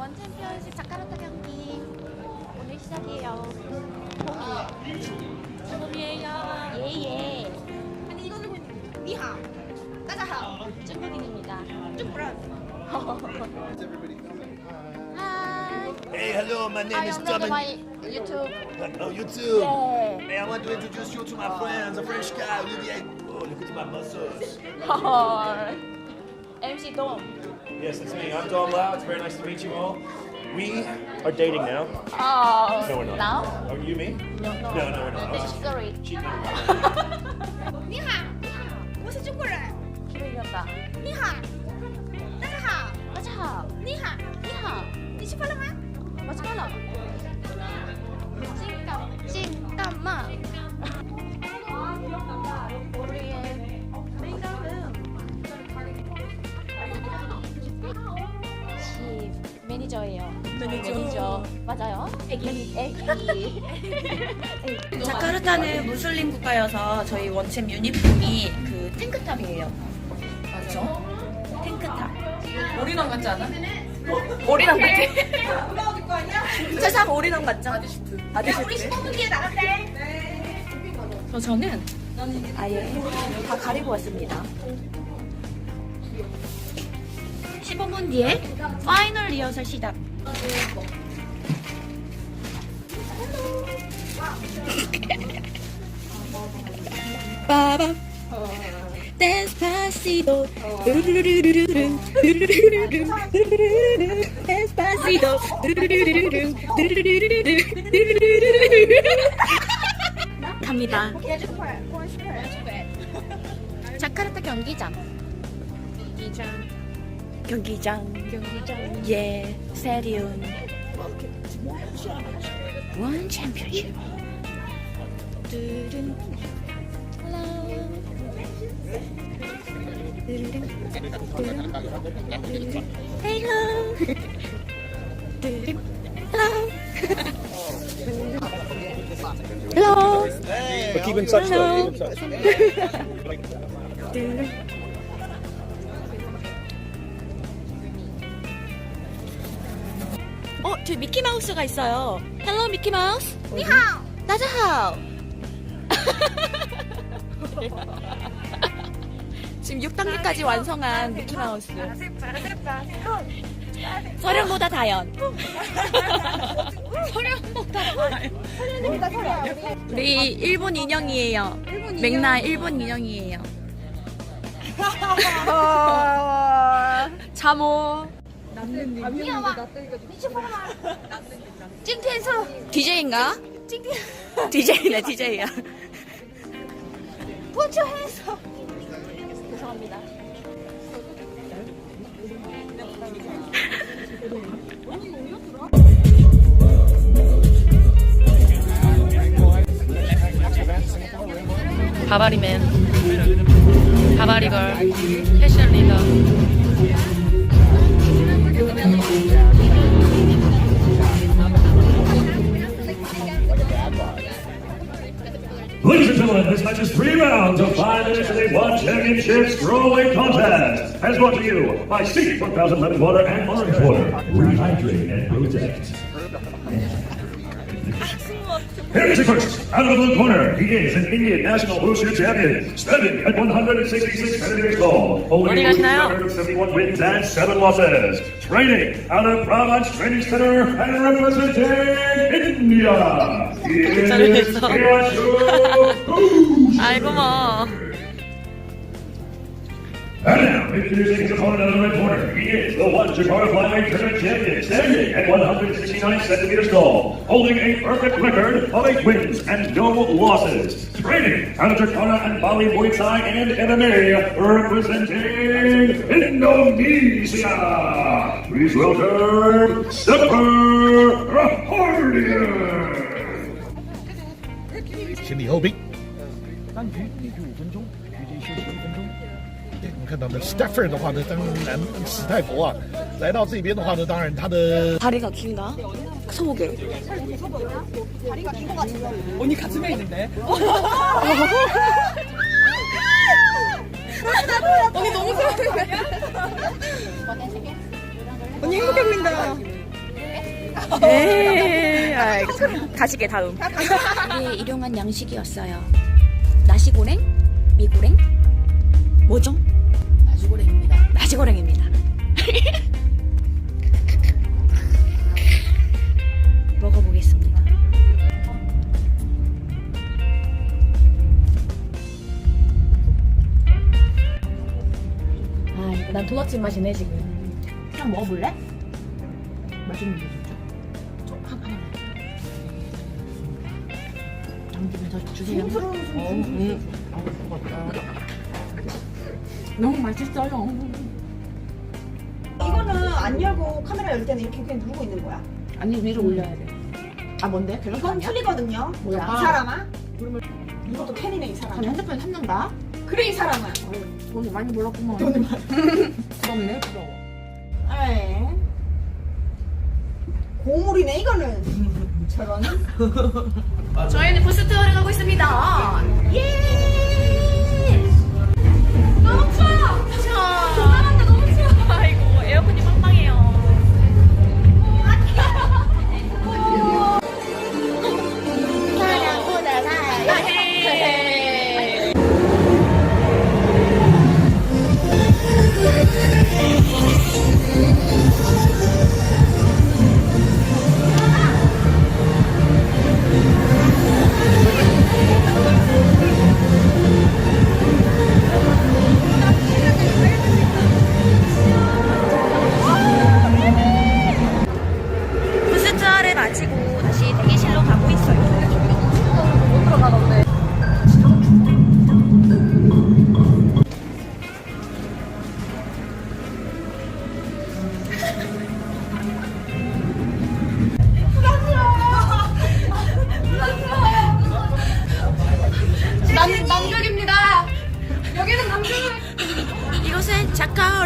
원 챔피언십 자카르타 경기 오늘 시작이에요. 봄이. 봄이에요. 예예. 아니 이거 들고 있는 게. 니하. 따자하. 중국인입니다. Hi. Hey, hello, my name I is on my Dominic. YouTube. Oh, you too. Yeah. Hey, I want to introduce you to my friends, a French guy, Olivier. Oh, look at my muscles. MC Dom. Yes, it's me. I'm Don Lau. It's very nice to meet you all. We are dating now. Oh, no, we're not. now? Are you me? No, no, no, no we're not. This is Gary. 你好，你好，我是中国人。你好，大家好，大家好，你好，你好，你吃饭了吗？我吃饭了。매니저예요. 매니저. 매니저. 맞아요. 애기. 애기. 애기. 자카르타는 무슬림 국가여서 저희 원챔 유니폼이 그 탱크탑이에요. 맞죠? 탱크탑. 머리랑 같지 않아? 머리랑 같아. 네. 올라거 오리랑 같죠? 아디슈트. 아디슈트. 우리 15분 뒤에 나간대. 네. 저 저는 아예 다 가리고 왔습니다. 15분 뒤에 파이널 리허설 시작. 빠밤. Despacito. 두루루루루루루. 두루루루루루. 두루루루루. Despacito. 두루루루루루. 두루루루루루. 두루루루루루. 갑니다. 자카르타 경기장. 경기장. 경기장. 예, 스타디움. 원 챔피언십. 뚜른. 헬로. 뚜른. 헬 저 미키 마우스가 있어요. 헬로 미키 마우스. 你好， 나자하오. 지금 6단계까지 완성한 미키 마우스. 서령보다 다연. 우리 일본 인형이에요. 맥나 일본 인형이에요. 자모. 찐텐서 DJ인가? DJ네 DJ야. 포초 해서. 죄송합니다 바바리맨. 바바리걸. 패션 리더. Ladies and gentlemen, this match is three rounds of five minutes and a one championship strawweight contest. As brought to you by Sea 1000 Lemon Water and Orange Water. Rehydrate and protect. Here is the first, out of the blue corner. He is an Indian national wushu champion, standing at 166 centimeters tall, holding a 어디 가시나요? record of 71 wins and 7 losses. Training out of Brahman's Training Center and representing India. He is 잘했어. Hiyanshu Wushu. 아이고 뭐. And now, introducing his opponent out of the red corner, he is the one Jakarta flyweight tournament champion, standing at 169 centimeters tall, holding a perfect record of eight wins and no losses. Training out of Jakarta and Bali Muay Thai and MMA, representing Indonesia. Please welcome Stepper Rahardian. 心理后兵。单局每局五分钟，局间休息一分钟。 对，我们看到的 Stafford 的话呢，当然史泰佛啊，来到这边的话呢，当然他的 다리가 긴가? 소보게. 다리가 긴것 같은데. 언니 가슴에 있는데? 언니 너무 좋아해. 언니 행복해 보인다. 네. 알겠습니다. 가시게 다음. 우리의 일용한 양식이었어요. 나시고랭, 미고랭, 뭐죠? 나시고랭입니다. 나시고랭입니다. 먹어보겠습니다. 아, 이거 난 도넛 맛이네 지금. 그냥 먹어볼래? 맛있는데 진짜. 좀 한, 하나만. 남기면 더 주세요. 어, 음. 너무 맛있어요. 이거는 안 열고 카메라 열 때는 이렇게 그냥 누르고 있는 거야. 아니 위로 올려야 돼. 아 뭔데? 별거 이건 아니야? 틀리거든요. 뭐야? 이 사람아. 이것도 팬이네 이 사람. 아니 핸드폰 샀는가? 그래 이 사람아. 돈이 많이 벌었구만. 돈이 많이. 부럽네 부러워. 에이. 고물이네 이거는. 저런. 저희는 부스 투어를 가고 있습니다. 예!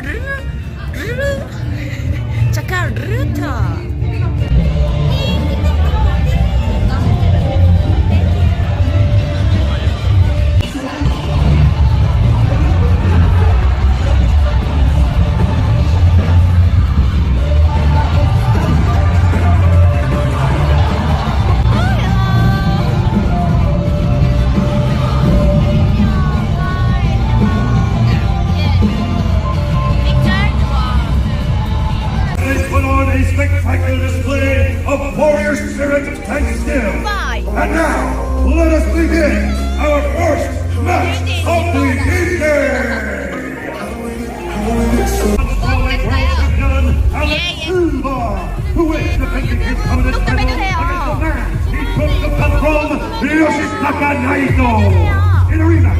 이곳은 坂内藤エドリーナ